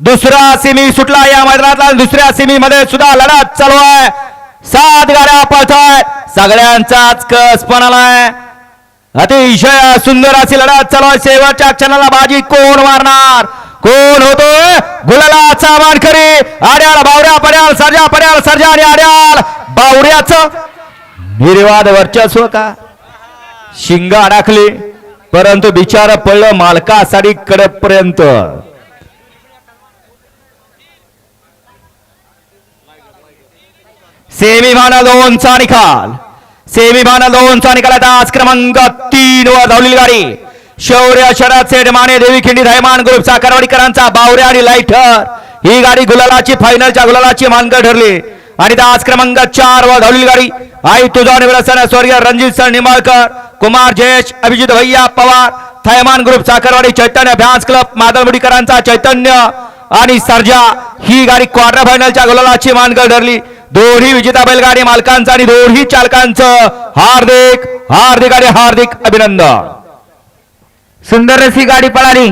दुसरा सेमी सुटला या मैदानातला दुसऱ्या सेमी मध्ये सुद्धा लढत चालू आहे. सात गाड्या पळतायत सगळ्यांचाच कस पण आलाय. अतिशय सुंदर अशी लढत चालू आहे. शेवटच्या क्षणाला बाजी कोण मारणार? कोण होतोय गुलालाचा मानकरी आड्याल बावऱ्या पड्याल सर्जा पड्याल सर्जा आणि आड्याल बावऱ्याचं निर्वाद वर्चस्व का? शिंगा अडकली परंतु बिचार पडलं मालकासाठी कडपर्यंत सेमी फायनल दोनचा निकाल. सेमी फायनल दोनचा निकाल आता आज क्रमांक तीन वर धावलेली गाडी. शौर्य शरद सेठ माने देवी खिंडी धैमान ग्रुप करवाडीकरांचा बावऱ्या आणि लाईटर ही गाडी गुलालाची फायनलच्या गुलालाची मानकर ठरली. आणि आज क्रमांक चार वर धावलेली गाडी. आई तुझा निवडसन स्वर्गीय रणजित सर निंबाळकर कुमार जयेश अभिजित भैया पवार थैमान ग्रुप साखरवाडी चैतन्य भ्यास क्लब माधवडीकरांचा चैतन्य. आणि सर्जा ही गाडी क्वार्टर फायनलच्या गोलाची मानकर ठरली. दोन्ही विजेता बैलगाडी मालकांचं आणि दोन्ही चालकांचं हार्दिक हार्दिक आणि हार्दिक अभिनंदन. सुंदर रसी गाडी पळाली.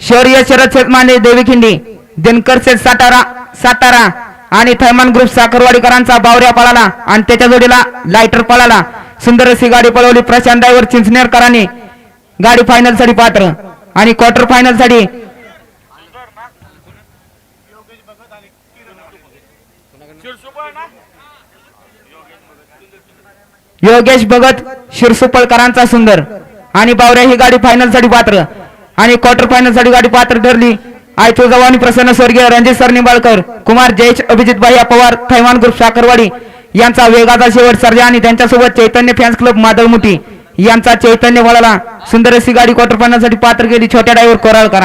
शौर्य शरद शेतमाने देवीखिंडी दिनकर शेठ सातारा सातारा आणि थैमान ग्रुप साखरवाडीकरांचा बावऱ्या पळाला आणि त्याच्या जोडीला लायटर पळाला. सुंदर रसी गाडी पळवली. प्रशांत ड्रायव्हर चिंचनेरकरांनी गाडी फायनलसाठी पात्र आणि क्वार्टर फायनलसाठी योगेश भगत शिरसुपळकरांचा सुंदर. आणि बावऱ्या ही गाडी फायनलसाठी पात्र. आणि क्वार्टर फायनलसाठी गाडी पात्र ठरली. आय तुळजाभवानी प्रसन्न स्वर्गीय रणजित सर निंबाळकर कुमार जयेश अभिजित भाई पवार थैमान ग्रुप साखरवाडी यांचा वेगाचा शेवट सर्जा आणि त्यांच्यासोबत चैतन्य फॅन्स क्लब मादळमुठी यांचा चैतन्य वळाला. सुंदर अशी गाडी क्वार्टर फायनलसाठी पात्र केली. छोट्या ड्रायव्हर कोराळकर